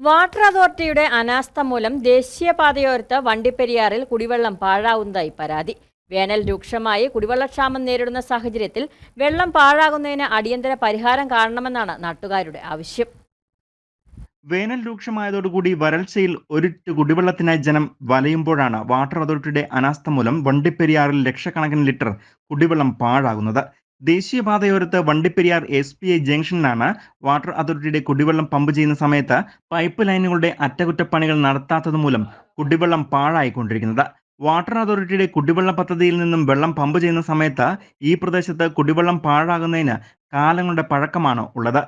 Water അതോറിറ്റിയുടെ അനാസ്ഥ മൂലം ദേശീയപാതയോരത്ത് വണ്ടിപ്പെരിയാറിൽ കുടിവെള്ളം പാഴാവുന്നതായി പരാതി. വേനൽ രൂക്ഷമായി കുടിവെള്ളക്ഷാമം നേരിടുന്ന സാഹചര്യത്തിൽ വെള്ളം പാഴാകുന്നതിന് അടിയന്തര പരിഹാരം കാണണമെന്നാണ് നാട്ടുകാരുടെ ആവശ്യം. വേനൽ രൂക്ഷമായതോടുകൂടി വരൾച്ചയിൽ ഒരു കുടിവെള്ളത്തിനായി ജനം വലയുമ്പോഴാണ് വാട്ടർ അതോറിറ്റിയുടെ അനാസ്ഥ മൂലം വണ്ടിപ്പെരിയാറിൽ ലക്ഷക്കണക്കിന് ലിറ്റർ കുടിവെള്ളം പാഴാകുന്നത്. ദേശീയപാതയോരത്ത് വണ്ടിപ്പെരിയാർ എസ് പി ഐ ജംഗ്ഷനിലാണ് വാട്ടർ അതോറിറ്റിയുടെ കുടിവെള്ളം പമ്പ് ചെയ്യുന്ന സമയത്ത് പൈപ്പ് ലൈനുകളുടെ അറ്റകുറ്റപ്പണികൾ നടത്താത്തത് മൂലം കുടിവെള്ളം പാഴായിക്കൊണ്ടിരിക്കുന്നത്. വാട്ടർ അതോറിറ്റിയുടെ കുടിവെള്ള പദ്ധതിയിൽ നിന്നും വെള്ളം പമ്പ് ചെയ്യുന്ന സമയത്ത് ഈ പ്രദേശത്ത് കുടിവെള്ളം പാഴാകുന്നതിന് കാലങ്ങളുടെ പഴക്കമാണ് ഉള്ളത്.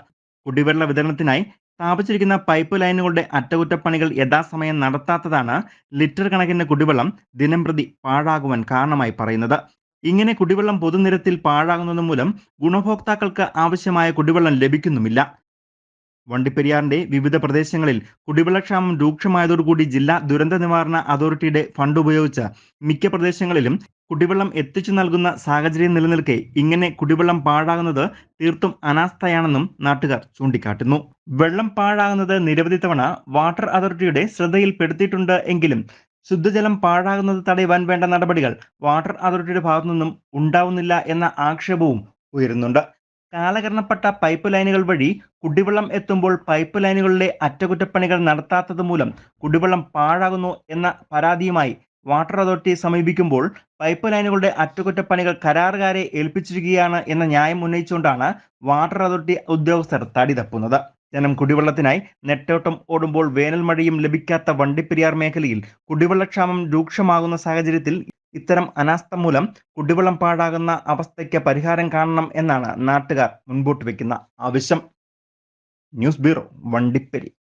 കുടിവെള്ള വിതരണത്തിനായി സ്ഥാപിച്ചിരിക്കുന്ന പൈപ്പ് ലൈനുകളുടെ അറ്റകുറ്റപ്പണികൾ യഥാസമയം നടത്താത്തതാണ് ലിറ്റർ കണക്കിന് കുടിവെള്ളം ദിനംപ്രതി പാഴാകുവാൻ കാരണമായി പറയുന്നത്. ഇങ്ങനെ കുടിവെള്ളം പൊതുനിരത്തിൽ പാഴാകുന്നത് മൂലം ഗുണഭോക്താക്കൾക്ക് ആവശ്യമായ കുടിവെള്ളം ലഭിക്കുന്നുമില്ല. വണ്ടിപ്പെരിയാറിന്റെ വിവിധ പ്രദേശങ്ങളിൽ കുടിവെള്ളക്ഷാമം രൂക്ഷമായതോടുകൂടി ജില്ലാ ദുരന്ത നിവാരണ അതോറിറ്റിയുടെ ഫണ്ട് ഉപയോഗിച്ച് മിക്ക പ്രദേശങ്ങളിലും കുടിവെള്ളം എത്തിച്ചു നൽകുന്ന സാഹചര്യം നിലനിൽക്കെ ഇങ്ങനെ കുടിവെള്ളം പാഴാകുന്നത് തീർത്തും അനാസ്ഥയാണെന്നും നാട്ടുകാർ ചൂണ്ടിക്കാട്ടുന്നു. വെള്ളം പാഴാകുന്നത് നിരവധി തവണ വാട്ടർ അതോറിറ്റിയുടെ ശ്രദ്ധയിൽപ്പെടുത്തിയിട്ടുണ്ട് എങ്കിലും ശുദ്ധജലം പാഴാകുന്നത് തടയുവാൻ വേണ്ട നടപടികൾ വാട്ടർ അതോറിറ്റിയുടെ ഭാഗത്തു നിന്നും ഉണ്ടാവുന്നില്ല എന്ന ആക്ഷേപവും ഉയരുന്നുണ്ട്. കാലകരണപ്പെട്ട പൈപ്പ് ലൈനുകൾ വഴി കുടിവെള്ളം എത്തുമ്പോൾ പൈപ്പ് ലൈനുകളിലെ അറ്റകുറ്റപ്പണികൾ നടത്താത്തത് മൂലം കുടിവെള്ളം പാഴാകുന്നു എന്ന പരാതിയുമായി വാട്ടർ അതോറിറ്റിയെ സമീപിക്കുമ്പോൾ പൈപ്പ് ലൈനുകളുടെ അറ്റകുറ്റപ്പണികൾ കരാറുകാരെ ഏൽപ്പിച്ചിരിക്കുകയാണ് എന്ന ന്യായം ഉന്നയിച്ചുകൊണ്ടാണ് വാട്ടർ അതോറിറ്റി ഉദ്യോഗസ്ഥർ തടി തപ്പുന്നത് ജനം കുടിവെള്ളത്തിനായി നെട്ടോട്ടം ഓടുമ്പോൾ വേനൽ മഴയും ലഭിക്കാത്ത വണ്ടിപ്പെരിയാർ മേഖലയിൽ കുടിവെള്ളക്ഷാമം രൂക്ഷമാകുന്ന സാഹചര്യത്തിൽ ഇത്തരം അനാസ്ഥ മൂലം കുടിവെള്ളം പാഴാകുന്ന അവസ്ഥയ്ക്ക് പരിഹാരം കാണണം എന്നാണ് നാട്ടുകാർ മുൻപോട്ട് വെക്കുന്ന ആവശ്യം. News bureau വണ്ടിപ്പെരി.